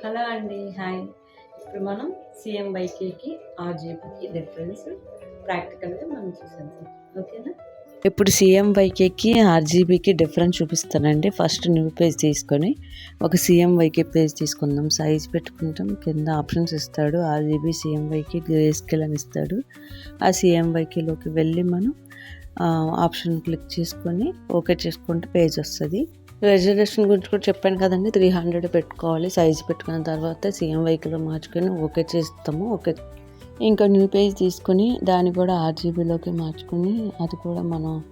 Hello అండి hi. ఇప్పుడు మనం సిఎం బైకేకి ఆర్జేపీకి డిఫరెన్స్ ప్రాక్టికల్గా మనం చూసేద్దాం. ఓకేనా? ఇప్పుడు సీఎం వైకేకి ఆర్జీబీకి డిఫరెన్స్ చూపిస్తానండి. ఫస్ట్ న్యూ పేజ్ తీసుకొని ఒక సీఎం వైకే పేజ్ తీసుకుందాం. సైజ్ పెట్టుకుంటాం. కింద ఆప్షన్స్ ఇస్తాడు. RGB CMYK grey scale అని ఇస్తాడు. ఆ సీఎం వైకేలోకి వెళ్ళి మనం ఆప్షన్ క్లిక్ చేసుకొని ఓకే చేసుకుంటే పేజ్ వస్తుంది. రిజర్వేషన్ గురించి కూడా చెప్పాను కదండి. త్రీ హండ్రెడ్ పెట్టుకోవాలి. సైజ్ పెట్టుకున్న తర్వాత సీఎం వెహికల్ మార్చుకొని ఓకే చేస్తాము. ఓకే. ఇంకా న్యూ పేజ్ తీసుకొని దాన్ని కూడా ఆర్జీబీలోకి మార్చుకుని అది కూడా మనం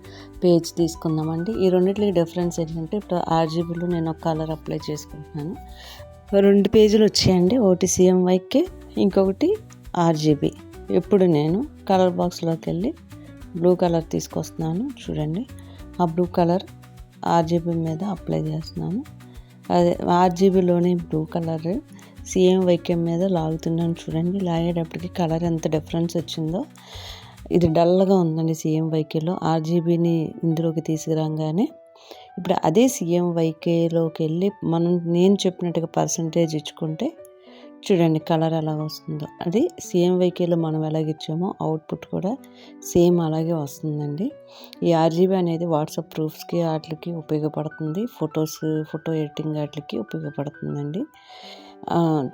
పేజ్ తీసుకుందామండి. ఈ రెండింటికి డిఫరెన్స్ ఏంటంటే ఇప్పుడు ఆర్జీబీలో నేను ఒక కలర్ అప్లై చేసుకుంటున్నాను. రెండు పేజీలు వచ్చాయండి. ఒకటి సీఎం వైకే ఇంకొకటి ఆర్జీబీ. ఇప్పుడు నేను కలర్ బాక్స్లోకి వెళ్ళి బ్లూ కలర్ తీసుకొస్తున్నాను. చూడండి. ఆ బ్లూ కలర్ ఆర్జీబీ మీద అప్లై చేస్తున్నాను. అదే ఆర్జీబీలోని బ్లూ కలర్. సీఎం వైక్యం మీద లాగుతున్నాను చూడండి. లాగేటప్పటికి కలర్ ఎంత డిఫరెన్స్ వచ్చిందో. ఇది డల్గా ఉందండి సీఎం వైకేలో ఆర్జీబీని ఇందులోకి తీసుకురాగానే ఇప్పుడు అదే సీఎం వైకేలోకి వెళ్ళి మనం నేను చెప్పినట్టుగా పర్సంటేజ్ ఇచ్చుకుంటే చూడండి కలర్ ఎలా వస్తుందో. అది సేమ్ వెహికల్ మనం ఎలాగ ఇచ్చామో అవుట్పుట్ కూడా సేమ్ అలాగే వస్తుందండి. ఈ ఆర్జీబీ అనేది వాట్సాప్ ప్రూఫ్స్కి వాటికి ఉపయోగపడుతుంది. ఫొటోస్ ఫోటో ఎడిటింగ్ వాటికి ఉపయోగపడుతుందండి.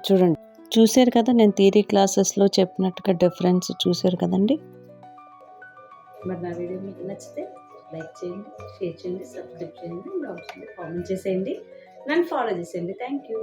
చూడండి. చూశారు కదా నేను థియరీ క్లాసెస్లో చెప్పినట్టుగా డిఫరెన్స్ చూశారు కదండి? మరి నా వీడియో మీకు నచ్చితే లైక్ చేయండి షేర్ చేయండి సబ్స్క్రైబ్ చేయండి కామెంట్ చేసేయండి. నన్ను ఫాలో చేసేయండి. Thank you